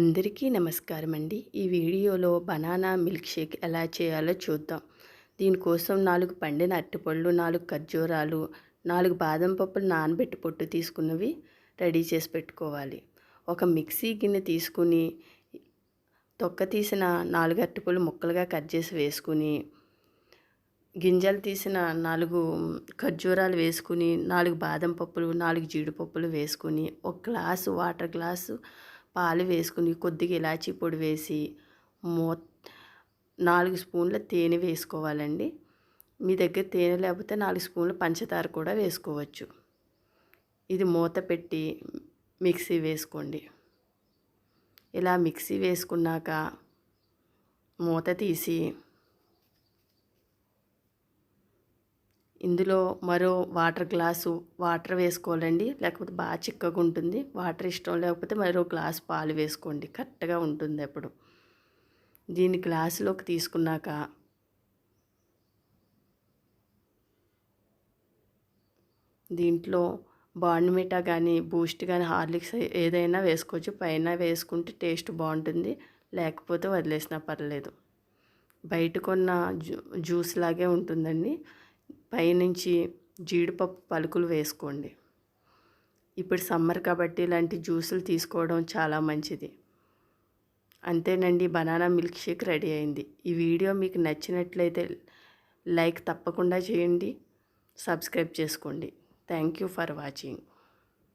అందరికీ నమస్కారం అండి. ఈ వీడియోలో బనానా మిల్క్ షేక్ ఎలా చేయాలో చూద్దాం. దీనికోసం నాలుగు పండిన అరటిపళ్ళు నాలుగు ఖర్జూరాలు నాలుగు బాదం పప్పులు నానబెట్టి పొట్టు తీసుకున్నవి రెడీ చేసి పెట్టుకోవాలి. ఒక మిక్సీ గిన్నె తీసుకుని తొక్క తీసిన నాలుగు అరటిపళ్ళు ముక్కలుగా కట్ చేసి వేసుకుని గింజలు తీసిన నాలుగు ఖర్జూరాలు వేసుకుని నాలుగు బాదం పప్పులు నాలుగు జీడిపప్పులు వేసుకుని ఒక గ్లాసు వాటర్ గ్లాసు పాలు వేసుకుని కొద్దిగా ఇలాచీ పొడి వేసి మో నాలుగు స్పూన్ల తేనె వేసుకోవాలండి. మీ దగ్గర తేనె లేకపోతే నాలుగు స్పూన్ల పంచదార కూడా వేసుకోవచ్చు. ఇది మూత పెట్టి మిక్సీ వేసుకోండి. ఇలా మిక్సీ వేసుకున్నాక మూత తీసి ఇందులో మరో వాటర్ గ్లాసు వాటర్ వేసుకోవాలండి. లేకపోతే బాగా చిక్కగా ఉంటుంది. వాటర్ ఇష్టం లేకపోతే మరో గ్లాస్ పాలు వేసుకోండి. కరెక్ట్గా ఉంటుంది అప్పుడు. దీన్ని గ్లాసులోకి తీసుకున్నాక దీంట్లో బాండ్మిటా కానీ బూస్ట్ కానీ హార్లిక్స్ ఏదైనా వేసుకోవచ్చు. పైన వేసుకుంటే టేస్ట్ బాగుంటుంది. లేకపోతే వదిలేసినా పర్లేదు. బయట కొన్న జూ జ్యూస్ లాగే ఉంటుందండి. పైనుంచి జీడిపప్పు పలుకులు వేసుకోండి. ఇప్పుడు సమ్మర్ కాబట్టి ఇలాంటి జ్యూసులు తీసుకోవడం చాలా మంచిది. అంతేనండి బనానా మిల్క్ షేక్ రెడీ అయింది. ఈ వీడియో మీకు నచ్చినట్లయితే లైక్ తప్పకుండా చేయండి సబ్స్క్రైబ్ చేసుకోండి. Thank you for watching.